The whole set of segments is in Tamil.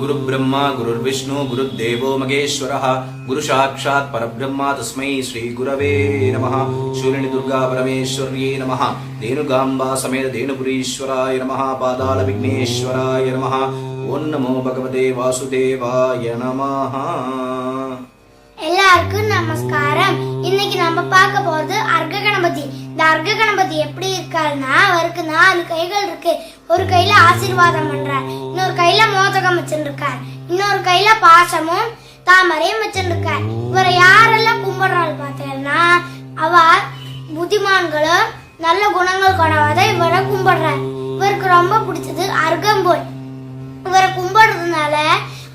குரு பிரம்மா குருர் விஷ்ணு குரு தேவோ மகேஸ்வர குரு சாட்சாத் பரபிரம்மா தஸ்மை ஸ்ரீ குரவே நம சூரியனி துர்கா பரமேஸ்வரியே நம தேனுகாம்பா சமேத தேனுபுரீஸ்வராய நம பாதாள விக்னேஸ்வராய நம ஓம் நமோ பகவதே வாசுதேவாய நமः எல்லாருக்கும் நமஸ்காரம். இன்னைக்கு நம்ம பார்க்க போறது அர்க்க கணபதி இந்த அர்க்க கணபதி எப்படி இருக்காருன்னா அவருக்கு நாலு கைகள் இருக்கு. ஒரு கையில ஆசீர்வாதம் பண்றார். இன்னொரு கை மோதகம் வச்சிருக்கார் இன்னொரு கையில பாசமும் தாமரையும் வச்சிருக்கார் இவரை யாரெல்லாம் கும்பிடுறாள் பார்த்தேன்னா அவ புத்திமான்களும் நல்ல குணங்கள் கொண்டவதை இவரை கும்பிடுறார். இவருக்கு ரொம்ப பிடிச்சது அருகம்போல் இவரை கும்பிடுறதுனால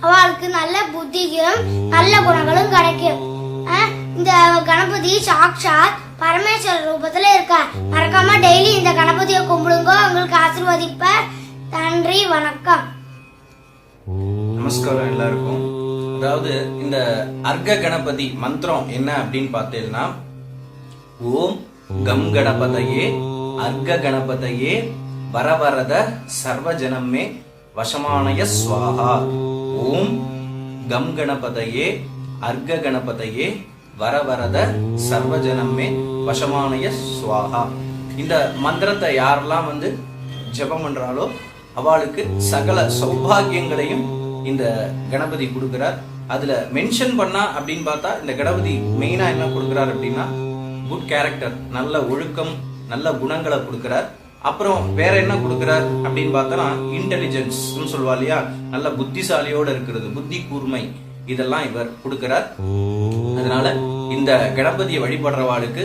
அவளுக்கு நல்ல புத்தியும் நல்ல குணங்களும் கிடைக்கும். இந்த கணபதி சாக்ஷாத் பரமேஸ்வரர் ரூபத்துல இருக்கார். மறக்காம டெய்லி இந்த கணபதியை கும்பிடுங்க. உங்களுக்கு ஆசிர்வதிப்ப. நன்றி வணக்கம். நமஸ்காரம் எல்லாருக்கும். அதாவது இந்த அர்க்க கணபதி மந்திரம் என்ன அப்படின்னு பார்த்தீங்கன்னா ஓம் கம் கணபதையே அர்க்க கணபதையே வரவரத சர்வஜனமே வசமானய சுவாகா ஓம் கம் கணபதையே அர்க்க கணபதையே வரவரத சர்வஜனமே வசமானய சுவாகா இந்த மந்திரத்தை யாரெல்லாம் வந்து ஜெபம் பண்றாலோ அவளுக்கு சகல சௌபாகியங்களையும் இந்த கணபதி கொடுக்கிறார். அதுல மென்ஷன் பண்ணா அப்படின்னு பார்த்தா இந்த கணபதி மெயினா என்ன கொடுக்கிறார் அப்படின்னா குட் கேரக்டர் நல்ல ஒழுக்கம் நல்ல குணங்களை கொடுக்கிறார். அப்புறம் வேற என்ன கொடுக்கிறார் அப்படின்னு பார்த்தோம்னா இன்டெலிஜென்ஸ் சொல்லுவா இல்லையா? நல்ல புத்திசாலியோட இருக்கிறது புத்தி கூர்மை. இதெல்லாம் இவர் கொடுக்கிறார். அதனால இந்த கணபதியை வழிபடுறவாளுக்கு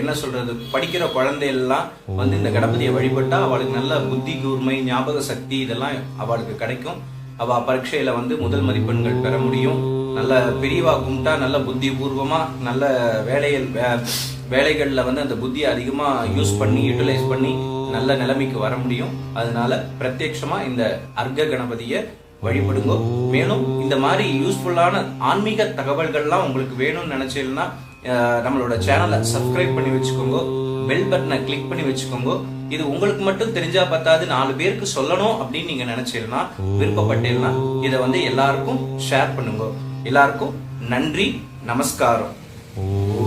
என்ன சொல்றது படிக்கிற குழந்தையெல்லாம் வந்து இந்த கணபதியை வழிபட்டா அவளுக்கு நல்ல புத்தி கூர்மை ஞாபக சக்தி இதெல்லாம் அவளுக்கு கிடைக்கும். அவ பரீட்சையில வந்து முதல் மதிப்பெண்கள் பெற முடியும். நல்ல பெரியவா கும்பிட்டா நல்ல புத்தி பூர்வமா நல்ல வேலையில் வே- வேலைகள்ல வந்து அந்த புத்தியை அதிகமா யூஸ் பண்ணி யூட்டிலைஸ் பண்ணி நல்ல நிலைமைக்கு வர முடியும். அதனால பிரத்யட்சமா இந்த அர்க்க கணபதியை வழிபடுங்க. மேலும் இந்த மாதிரி யூஸ்ஃபுல்லான ஆன்மீக தகவல்கள்லாம் உங்களுக்கு வேணும்னு நினைச்சீங்கன்னா நம்மளோட சேனலை சப்ஸ்கிரைப் பண்ணி வச்சுக்கோங்க. பெல் பட்டனை கிளிக் பண்ணி வச்சுக்கோங்க. இது உங்களுக்கு மட்டும் தெரிஞ்சா பத்தாது நாலு பேருக்கு சொல்லணும் அப்படின்னு நீங்க நினைச்சீங்கன்னா விருப்பப்பட்டீங்கன்னா இதை வந்து எல்லாருக்கும் ஷேர் பண்ணுங்க. எல்லாருக்கும் நன்றி நமஸ்காரம்.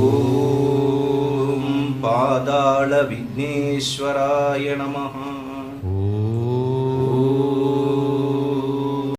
ஓம் பாதாள விக்னேஸ்வராய நமஹா.